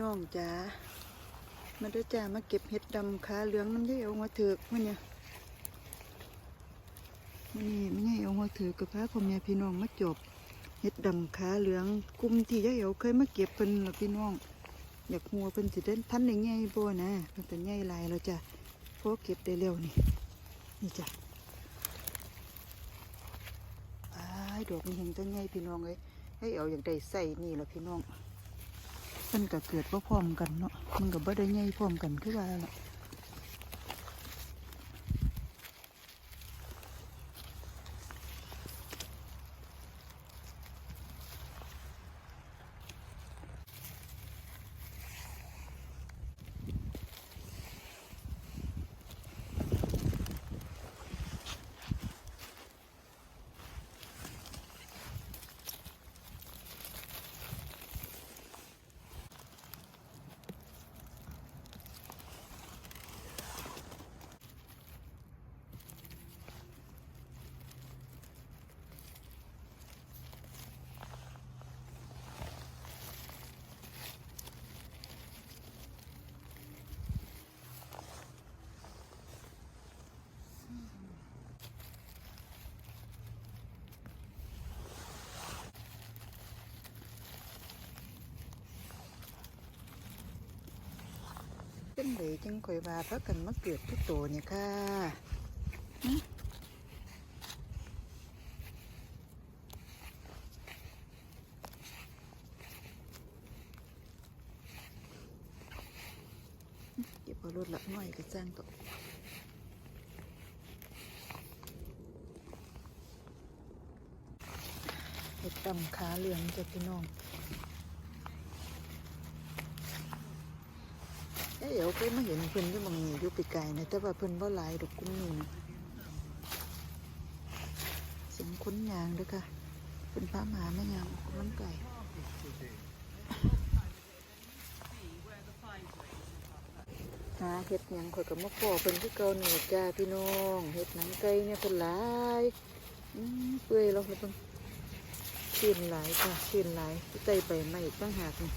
น้องจ๋ามาด้อจ้ามาเก็บเห็ดดำขาเหลืองน้ำได้เอามาเถือกมันเนี่ยมันนี่ไม่ใช่เอามาเถือกกับพระพ่อแม่พี่น้องมาจบเห็ดดำขาเหลืองกลุ่มที่ยายเอาเคยมาเก็บเป็นล่ะพี่น้อง อยากหัวเป็นสิเด่นทันได้ไงบ่นะมันแต่ใหญ่หลายแล้วจ้ะเพราะเก็บได้เร็วนี่นี่จ้ะอ้าดอกมันเห็นตั้งไงพี่น้องเอ้ยให้เอาอย่างใดใส่นี่ล่ะพี่น้อง มันก็เกิดว่าพร้อมกันเนาะมันก็บ่ได้ใหญ่พร้อมกันคือว่าล่ะ เป็นเลยจังข่อยว่าพักกันมาเกิดทุกตัวเนี่ยค่ะเก็บเอารถละหน่อยก็จ้างตัวเห็ดดำขาเหลืองจะพี่น้อง เดี๋ยวเคยมาเห็นเพิ่นอยู่บางนี้อยู่ไกลๆนะแต่ว่าเพิ่นบ่หลายดอกกุ้งนี่นะเสียงคนยางเด้อค่ะเป็นพระมหาแม่ยางออกกำลังกายหาเห็ดหยังข่อยก็มาขอเพิ่นคือเก่านี่จ้าพี่น้องเห็ดหนังไก่เนี่ยเพิ่นหลายอืมเปื่อยแล้วเพิ่นชื่นหลายค่ะชื่นหลายใส่ใบไม้ตั้งหากนี่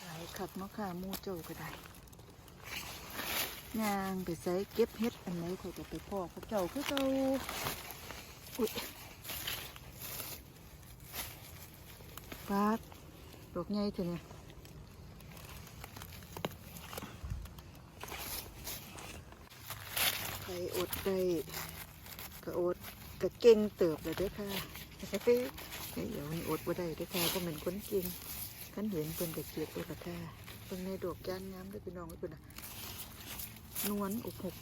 หลาย ขับเนาะค่ะมูเจ้าก็ได้ยางไปใส่เก็บเห็ดอันไหนเขาจะไปพอกพระเจ้าคือเจ้าอุ้ยฟาดดอกใหญ่เถอะเนี่ยใครอดได้ก็อดก็เก่งเติบเลยด้อค่ะเดี๋ยวนี้อดบ่าได้ด้อค่ะเพราะเป็นคนเก่ง ขันเห็นเพิ่นก็เกลียดเอกแท้เพิ่นในดอกย่างงามด้วยพี่น้องเอ้ยเพิ่นนะนวลอุกหก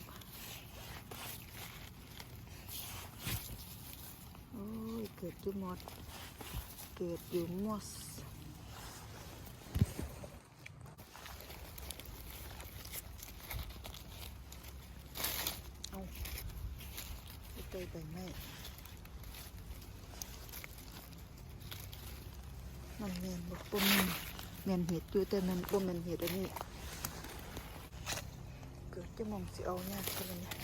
โอ้ยเกิดอยู่หมดเกิดอยู่มอสเอาไปเตยไปแม่ มันเมียนบกปมนเมียนเห็ดอยู่แต่มันบ่แมันเห็ดอันนี้เกิดจะมองสิเอายากกันเลยเนี่ย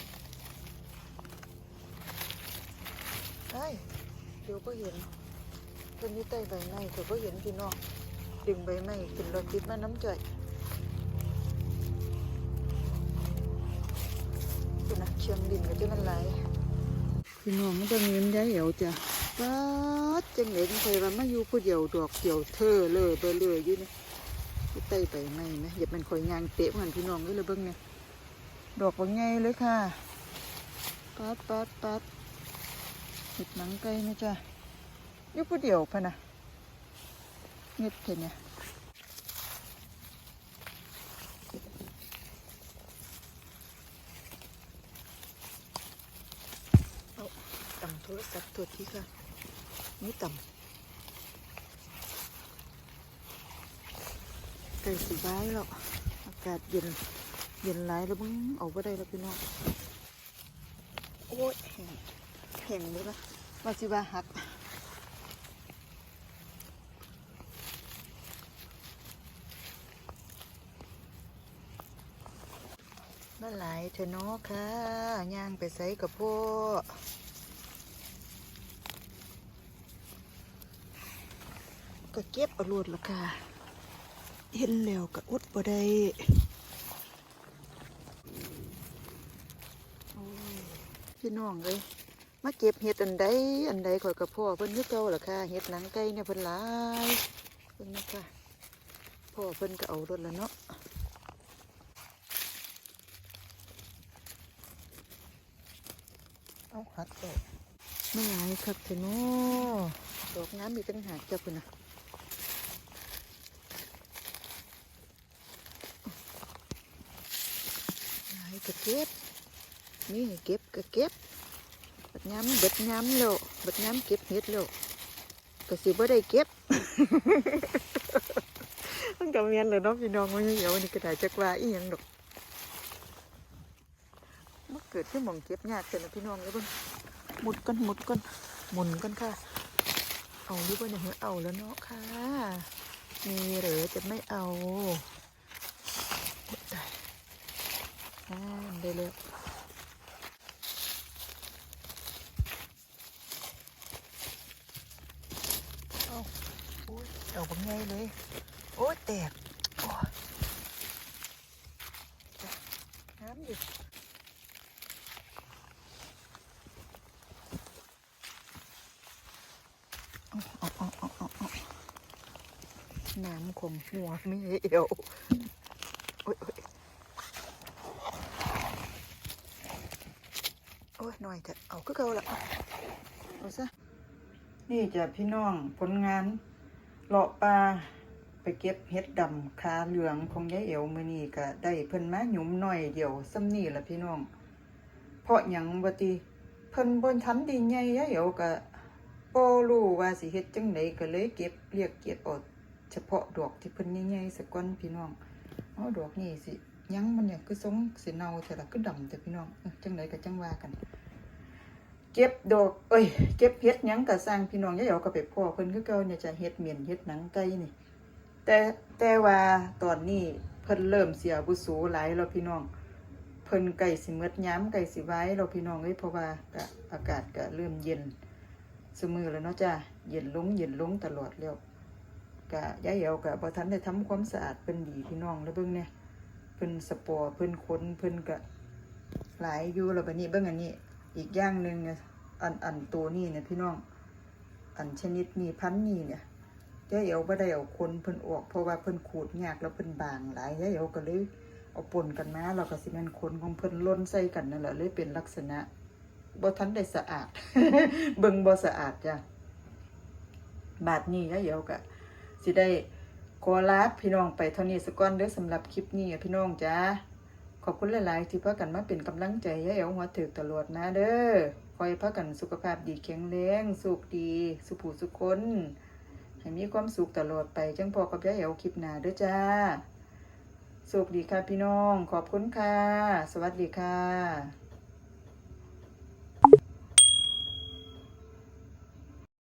ไอ้ยเดี๋ยวก็เห็นตอนนี้ใต้ใบไม้เขาก็เห็นพี่น้องดึงใบไม้ขึ้นรถติดมาน้ำจ่อยคุณนะเชียงดินก็จะมันไหลายพี่น้องไม่ต้องเงินย้ายเหี่ยวจ้ะ ป๊าดจังเลยใครว่ามาอยู่ผู้เดียวดอกเดียวเธอเลยเบอเลยอยู่นี่ที่ใต้ไปไม่ไหมอย่าเป็นข่อยยางเตะเหมือนพี่น้องเลยเลยเบิ้งเนี่ยดอกบาไงเลยค่ะปัดปัดปัดเห็ดหนังไก่นะจ๊ะอยู่ผู้เดียวพะนะเงียบเห็นเนี่ยเอาต่ำโทรศัพท์ตัวที่ค่ะ ไม่ต่ำใกล้สีไว้แล้วอากาศเย็น เย็นหลแล้วมึงออกไปได้แล้วพี่น้อง โอ้ยแห้งแห้งเลยละมาสิบาหักมานหลายเทนอค่ะย่างไปใส่กับพวก เก็บเอารวดละค่ะเห็นแล้วก็อดบ่ได้พี่น้องเลยมาเก็บเห็ดอันใดอันใดข่อยกับพ่อเพิ่นคือเก่าล่ะค่ะเห็ดหนังไก่เนี่ยเพิ่นหลายเพิ่นนะคะพ่อเพิ่นก็เอารถล้วเนาะเอาหักออกไม่หลายครับเถอะเนาะดอกน้ำมีตั้งหากเจ้าพุ่นนะห ก็เก็บนี่เก็บก็เก็บบัดย้ำเบิดย้ำแล้วบัดย้ำเก็บเห็ดแล้วก็สิบ่ได้เก็บมันก็เมียนเลยเนาะพี่น้องมันเหี่ยววันี่ก็ได้จักว่าอีหยังดอกมันเกิดที่หมองเก็บยากแต่นะพี่น้องเลยบิ่งหมุดกันหมุดกันหมุนกันค่ะ เอาอยู่บ่เนี่ยเอาแล้วเนาะค่ะ มีหรือจะไม่เอาโอ๊ยตายอ่า ได้แล้วเอาโอ้ยเอาบังไงเลย โอ้ยแตกโอ้น้ำอยู่น้ำคงหัวไม่เอวโอ้ยโอ้ยโอ้ยห น่อยเถอะเอาก็เก่าละเอาซะนี่จะพี่น้องผลงานเลาะปลาไปเก็บเห็ดดำคาเหลืองของยายเอวมือนี่ก็ได้เพิ่นมาหยุมหน่อยเดียวซ้ำนี่ละพี่น้อง เพราะหยังบติเพิ่นบนทันดีใหญ่ยายเอวก็บ่รู้ว่าสิเฮ็ดจังไดก็เลยเก็บเรียกเก็บอาเฉพาะดอกที่เพิ่นใหญ่ๆสักก่อนพี่น้องเอาดอกนี้สิยังมันเนี่ยคือทรงสิเนาแต่ละคือดำแต่พี่น้องจังไดก็จังว่ากัน ก็บดอกเอ้ย เก็บเห็ดยังกะสร้างพี่น้องย่าเอาก็ไปพ่อเพิ่นคือเก่าเนี่ยจะเฮ็ดเมียนเฮ็ดหนังไก่นี่ แต่แต่ว่าตอนนี้เพิ่นเริ่มเสียบุสูหลายแล้วพี่น้อง เพิ่นไก่สิเมดย้ำไก่สิไว้แล้วพี่น้องเอ้ยเพราะว่าก็อากาศก็เริ่มเย็นสมือแล้วเนาะจ้าเย็นลงเย็นลงตลอดแล้วก็ย่าเหี่ยวก็บ่ทันได้ทำความสะอาดเพิ่นดีพี่น้องแล้วเบิ่งเนี่ยเพิ่นสปอร์เพิ่นขนเพิ่นก็หลายอยู่แล้วบัดนี้เบิ่งอันนี้ อีกอย่างหนึ่งเนี่ยอันอันตัวนี้เนี่ยพี่น้อง อันชนิดนี้พันนี้เนี่ยยายเอวบ่ได้เอาคนเพิ่นออกเพราะว่าเพิ่นขูดยากแล้วเพิ่นบางหลายยายเอวก็เลยเอาปนกันมาแล้วก็สิม่นคนของเพิ่นล้นใส่กันนั่นแหละเลยเป็นลักษณะบ่ทันได้สะอาด เบิ่งบ่สะอาดจ้ะบาดนี้ยายเอวก็สิได้ขอลาพี่น้องไปเท่านี้สักก่อนเด้อสำหรับคลิปนี้พี่น้องจ้า อบคุณหลายๆ ที่พากันมาเป็นกำลังใจให้เอาหัวถือตลอดนะเด้อคอยพากันสุขภาพดีแข็งแรงสุขดี สุขผู้สุขคนให้มีความสุขตลอดไปจังพอกับยายเอวคลิปหน้าเด้อจ้าสุขดีค่ะพี่น้อง ขอบคุณค่ะ สวัสดีค่ะ